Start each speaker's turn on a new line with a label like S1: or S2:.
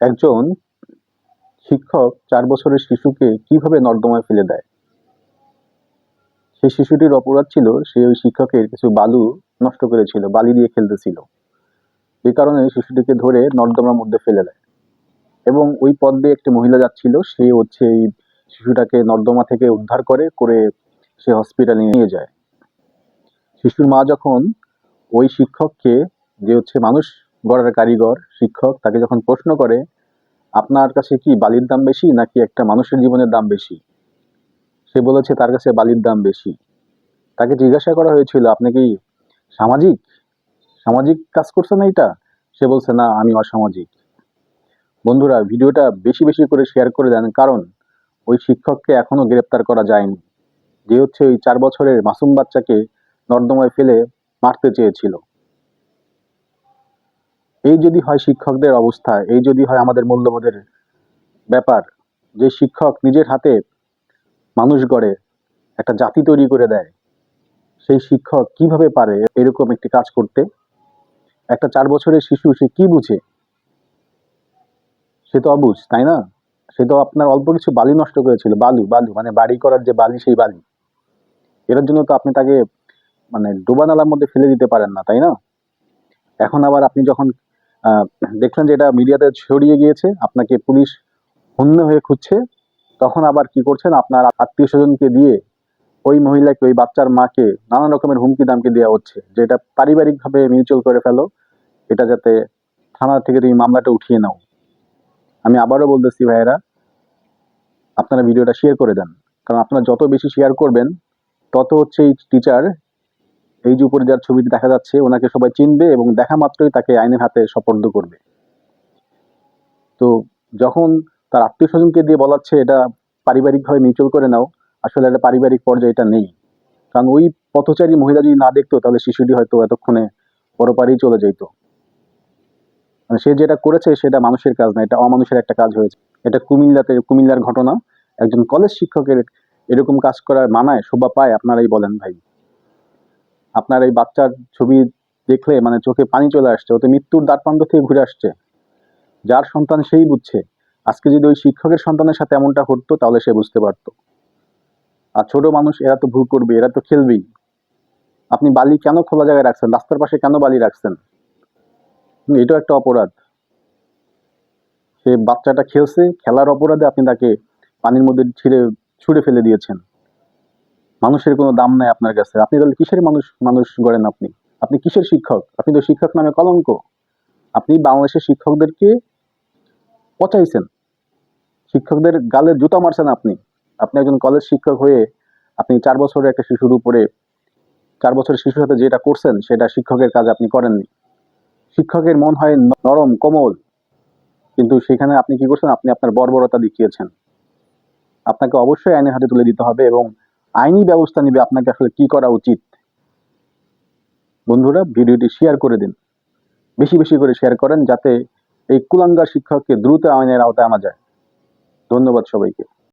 S1: একজন শিক্ষক চার বছরের শিশুকে কীভাবে নর্দমায় ফেলে দেয়? সেই শিশুটির অপরাধ ছিল সে ওই শিক্ষকের কিছু বালু নষ্ট করেছিল, বালি দিয়ে খেলতেছিল। এই কারণে শিশুটিকে ধরে নর্দমার মধ্যে ফেলে দেয়। এবং ওই পথ দিয়ে একটি মহিলা যাচ্ছিল, সে হচ্ছে এই শিশুটাকে নর্দমা থেকে উদ্ধার করে করে সে হসপিটালে নিয়ে যায়। শিশুর মা যখন ওই শিক্ষককে, যে হচ্ছে মানুষ গড়ার কারিগর, শিক্ষক, তাকে যখন প্রশ্ন করে, আপনার কাছে কি বালির দাম বেশি নাকি একটা মানুষের জীবনের দাম বেশি? সে বলেছে, তার কাছে বালির দাম বেশি। তাকে জিজ্ঞাসা করা হয়েছিল, আপনি কি সামাজিক? সামাজিক কাজ করছেন এইটা? সে বলছে, না, আমি অসামাজিক। বন্ধুরা, ভিডিওটা বেশি বেশি করে শেয়ার করে দেন, কারণ ওই শিক্ষককে এখনও গ্রেপ্তার করা যায়নি। যে হচ্ছে ওই চার বছরের মাসুম বাচ্চাকে নর্দমায় ফেলে মারতে চেয়েছিল। এই যদি হয় শিক্ষকদের অবস্থা, এই যদি হয় আমাদের মূল্যবোধের ব্যাপার, যে শিক্ষক নিজের হাতে মানুষ গড়ে, একটা জাতি তৈরি করে দেয়, সেই শিক্ষক কীভাবে পারে এরকম একটি কাজ করতে? একটা চার বছরের শিশু সে কি বুঝে? সে তো অবুঝ, তাই না? সে তো আপনার অল্প কিছু বালি নষ্ট করেছিল, বালু বালু মানে বাড়ি করার যে বালি, সেই বালি। এটার জন্য তো আপনি তাকে মানে ডোবা নালার মধ্যে ফেলে দিতে পারেন না, তাই না? এখন আবার আপনি যখন দেখলেন যে এটা মিডিয়াতে ছড়িয়ে গিয়েছে, আপনাকে পুলিশ হন্য হয়ে খুঁজছে। তখন আবার কি করছেন? আপনার আত্মীয় স্বজনকে দিয়ে ওই মহিলাকে, ওই বাচ্চার মাকে নানা রকমের হুমকি দামকে দেওয়া হচ্ছে, যে এটা পারিবারিকভাবে মিউচুয়াল করে ফেলো, এটা যাতে থানা থেকে তুমি মামলাটা উঠিয়ে নাও। আমি আবারও বলতেছি, ভাইয়েরা, আপনারা ভিডিওটা শেয়ার করে দেন। কারণ আপনারা যত বেশি শেয়ার করবেন, তত হচ্ছে এই টিচার এই যে উপরে যার ছবিটি দেখা যাচ্ছে, ওনাকে সবাই চিনবে এবং দেখা মাত্রই তাকে আইনের হাতে সপর্দ করবে। তো যখন তার আত্মীয় স্বজনকে দিয়ে বলাচ্ছে, এটা পারিবারিকভাবে মিউচুয়াল করে নাও, আসলে এটা পারিবারিক পর্যায়ে এটা নেই। কারণ ওই পথচারী মহিলা যদি না দেখতো, তাহলে শিশুটি হয়তো এতক্ষণে পরপারেই চলে যেত মানে সে যেটা করেছে, সেটা মানুষের কাজ না, এটা অমানুষের একটা কাজ হয়েছে। এটা কুমিল্লাতে, কুমিল্লার ঘটনা। একজন কলেজ শিক্ষকের এরকম কাজ করার মানায়, শোভা পায়, আপনারাই বলেন ভাই। আপনার এই বাচ্চার ছবি দেখলে মানে চোখে পানি চলে আসছে ওতে মৃত্যুর দ্বারপ্রান্ত থেকে ঘুরে আসছে। যার সন্তান সেই বুঝছে। আজকে যদি ওই শিক্ষকের সন্তানের সাথে এমনটা ঘটতো, তাহলে সে বুঝতে পারতো। আর ছোট মানুষ, এরা তো ভুল করবে, এরা তো খেলবেই। আপনি বালি কেন খোলা জায়গায় রাখছেন? রাস্তার পাশে কেন বালি রাখছেন? এটাও একটা অপরাধ। সে বাচ্চাটা খেলছে, খেলার অপরাধে আপনি তাকে পানির মধ্যে ছিঁড়ে, ছুঁড়ে ফেলে দিয়েছেন। মানুষের কোনো দাম নাই আপনার কাছে। আপনি তাহলে কিসের মানুষ মানুষ গড়েন আপনি? আপনি কিসের শিক্ষক? আপনি তো শিক্ষক নামে কলঙ্ক। আপনি বাংলাদেশের শিক্ষকদেরকে পচাইছেন। শিক্ষকদের গালে জুতা মারছেন আপনি। আপনি একজন কলেজ শিক্ষক হয়ে আপনি চার বছরের একটা শিশুর উপরে, চার বছরের শিশুর সাথে যেটা করছেন, সেটা শিক্ষকের কাজ আপনি করেননি। শিক্ষকের মন হয় নরম, কোমল। কিন্তু সেখানে আপনি কি করছেন? আপনি আপনার বর্বরতা দেখিয়েছেন। আপনাকে অবশ্যই আইনের হাতে তুলে দিতে হবে এবং আইনি ব্যবস্থা নেবে, আপনাকে আসলে কি করা উচিত? বন্ধুরা, ভিডিওটি শেয়ার করে দিন। বেশি বেশি করে শেয়ার করেন যাতে এই কুলাঙ্গার শিক্ষককে দ্রুত আইনের আওতায় আনা যায়। ধন্যবাদ সবাইকে।